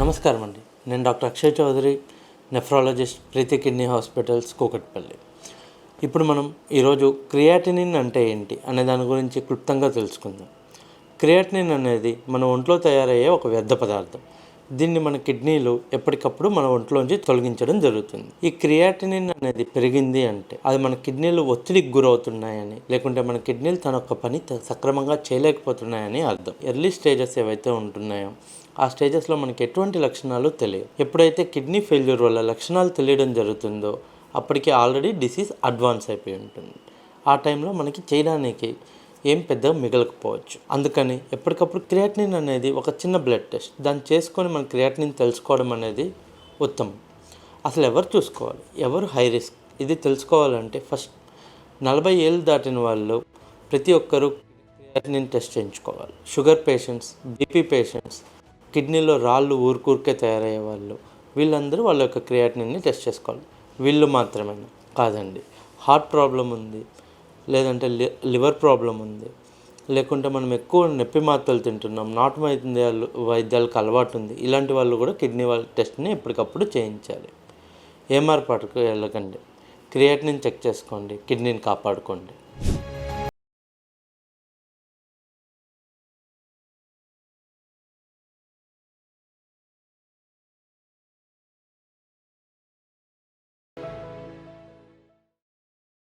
నమస్కారం అండి. నేను doctor Akshay Chowdary nephrologist Preethi kidney hospitals Kukatpally. ఇప్పుడు మనం ఈరోజు క్రియాటినిన్ అంటే ఏంటి అనే దాని గురించి క్లుప్తంగా తెలుసుకుందాం. క్రియాటినిన్ అనేది మన ఒంట్లో తయారయ్యే ఒక వ్యర్థ పదార్థం. దీన్ని మన కిడ్నీలు ఎప్పటికప్పుడు మన ఒంట్లోంచి తొలగించడం జరుగుతుంది. ఈ క్రియాటినిన్ అనేది పెరిగింది అంటే అది మన కిడ్నీలు ఒత్తిడికి గురవుతున్నాయని లేకుంటే మన కిడ్నీలు తన యొక్క పని సక్రమంగా చేయలేకపోతున్నాయని అర్థం. ఎర్లీ స్టేజెస్ ఏవైతే ఉంటున్నాయో ఆ స్టేజెస్లో మనకి ఎటువంటి లక్షణాలు తెలియవు. ఎప్పుడైతే కిడ్నీ ఫెయిల్యూర్ వల్ల లక్షణాలు తెలియడం జరుగుతుందో అప్పటికి ఆల్రెడీ డిసీజ్ అడ్వాన్స్ అయిపోయి ఉంటుంది. ఆ టైంలో మనకి చేయడానికి ఏం పెద్దగా మిగలకపోవచ్చు. అందుకని ఎప్పటికప్పుడు క్రియాటినిన్ అనేది ఒక చిన్న బ్లడ్ టెస్ట్. దాన్ని చేసుకొని మన క్రియాటినిన్ తెలుసుకోవడం అనేది ఉత్తమం. అసలు ఎవరు చూసుకోవాలి? ఎవరు హై రిస్క్? ఇది తెలుసుకోవాలంటే ఫస్ట్ నలభై ఏళ్ళు దాటిన వాళ్ళు ప్రతి ఒక్కరూ క్రియాటినిన్ టెస్ట్ చేయించుకోవాలి. షుగర్ పేషెంట్స్ బీపీ పేషెంట్స్ కిడ్నీలో రాళ్ళు ఊరుకూరికే తయారయ్యే వాళ్ళు. వీళ్ళందరూ వాళ్ళ యొక్క క్రియాటినిన్ని టెస్ట్ చేసుకోవాలి. వీళ్ళు మాత్రమే కాదండి. హార్ట్ ప్రాబ్లం ఉంది. లేదంటే లి- లివర్ ప్రాబ్లం ఉంది. లేకుంటే మనం ఎక్కువ నొప్పి మాత్రలు తింటున్నాం. నాటు వైద్యాలు వైద్యాలకు అలవాటు ఉంది. ఇలాంటి వాళ్ళు కూడా కిడ్నీ వాళ్ళ టెస్ట్ని ఎప్పటికప్పుడు చేయించాలి. ఏమార్పాటుకు వెళ్ళకండి. క్రియాటినిన్ చెక్ చేసుకోండి. కిడ్నీని కాపాడుకోండి.